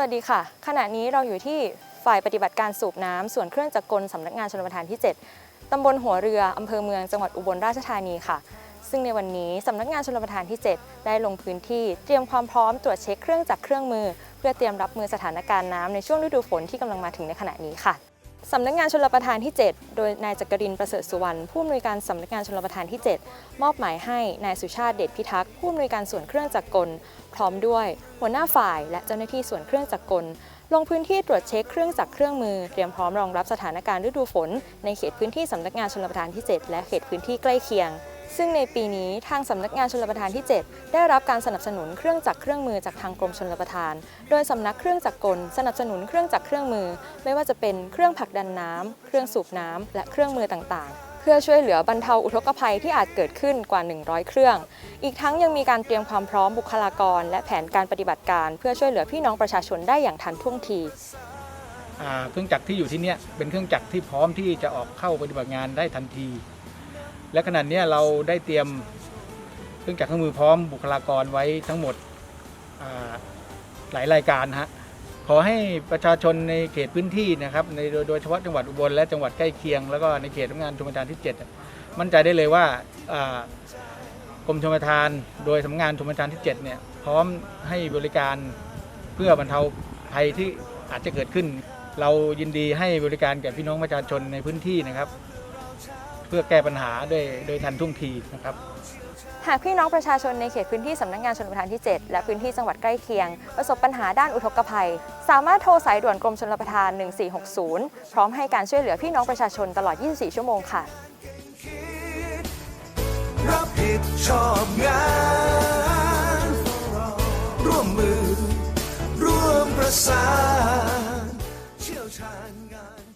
วัสดีค่ะ ขณะนี้เราอยู่ที่ฝ่ายปฏิบัติการสูบน้ำส่วนเครื่องจักรกลสำนักงานชลประทานที่ 7ตำบลหัวเรืออำเภอเมืองจังหวัดอุบลราชธานีค่ะ ซึ่งในวันนี้สำนักงานชลประทานที่ 7 ได้ลงพื้นที่เตรียมความพร้อมตรวจเช็คเครื่องจักรเครื่องมือ เพื่อเตรียมรับมือสถานการณ์น้ำในช่วงฤดูฝนที่กำลังมาถึงในขณะนี้ค่ะ สำนักงานชลประทานที่ 7 โดยนายจักรินประเสริฐสุวรรณผู้อำนวยการสำนักงานชลประทานที่ 7 มอบหมายให้นายสุชาติเดชพิทักษ์ผู้อำนวยการส่วนเครื่องจักรกล พร้อมด้วย หัวหน้าฝ่ายและเจ้าหน้าที่ส่วนเครื่องจักรกล ลงพื้นที่ตรวจเช็คเครื่องจักรเครื่องมือเตรียมพร้อมรองรับสถานการณ์ฤดูฝน ในเขตพื้นที่สำนักงานชลประทานที่ 7 และเขตพื้นที่ใกล้เคียง ซึ่งในปีนี้ทางสำนักงานชลประทานที่ 7 ได้รับการสนับสนุนเครื่องจักรเครื่องมือจากทางกรมชลประทาน โดยสำนักเครื่องจักรกลสนับสนุนเครื่องจักรเครื่องมือ ไม่ว่าจะเป็นเครื่องผลักดันน้ำเครื่องสูบน้ำและเครื่องมือต่างๆ เพื่อช่วยเหลือบรรเทาอุทกภัยที่อาจเกิดขึ้นกว่า 100 เครื่อง อีกทั้งยังมีการเตรียมความพร้อมบุคลากร และแผนการปฏิบัติการ เพื่อช่วยเหลือพี่น้องประชาชนได้อย่างทันท่วงทีเครื่องจักรที่อยู่ที่นี่เป็นเครื่องจักรที่พร้อมที่จะออกเข้าปฏิบัติงานได้ทันที และขณะเนี้เราได้เตรียมเครื่องจักรเครื่องมือพร้อมบุคลากรไว้ทั้งหมดหลายรายการฮะขอให้ประชาชนในเขตพื้นที่นะครับในโดยโดยเฉพาะจังหวัดอุบลและจังหวัดใกล้เคียง แล้วก็ในเขตทำงานชมประทานที่ 7 มั่นใจได้เลยว่ากรมชมประทานโดยสำนักงานชมประทานที่7เนี่ยพร้อมให้บริการเพื่อบรรเทาภัยที่อาจจะเกิดขึ้น เรายินดีให้บริการแก่พี่น้องประชาชนในพื้นที่นะครับ เพื่อแก้ปัญหาโดยโดยทันท่วงทีนะครับ หากพี่น้องประชาชนในเขตพื้นที่สำนักงงานชนประทานที่ 7 และพื้นที่จังหวัดใกล้เคียง ประสบปัญหาด้านอุทกภัย สามารถโทรสายด่วนกรมชนประทาน 1460 พร้อมให้การช่วยเหลือพี่น้องประชาชนตลอด 24 ชั่วโมงค่ะ รับผิดชอบงานร่วมมือ ร่วมประสานเชี่ยวชาญงาน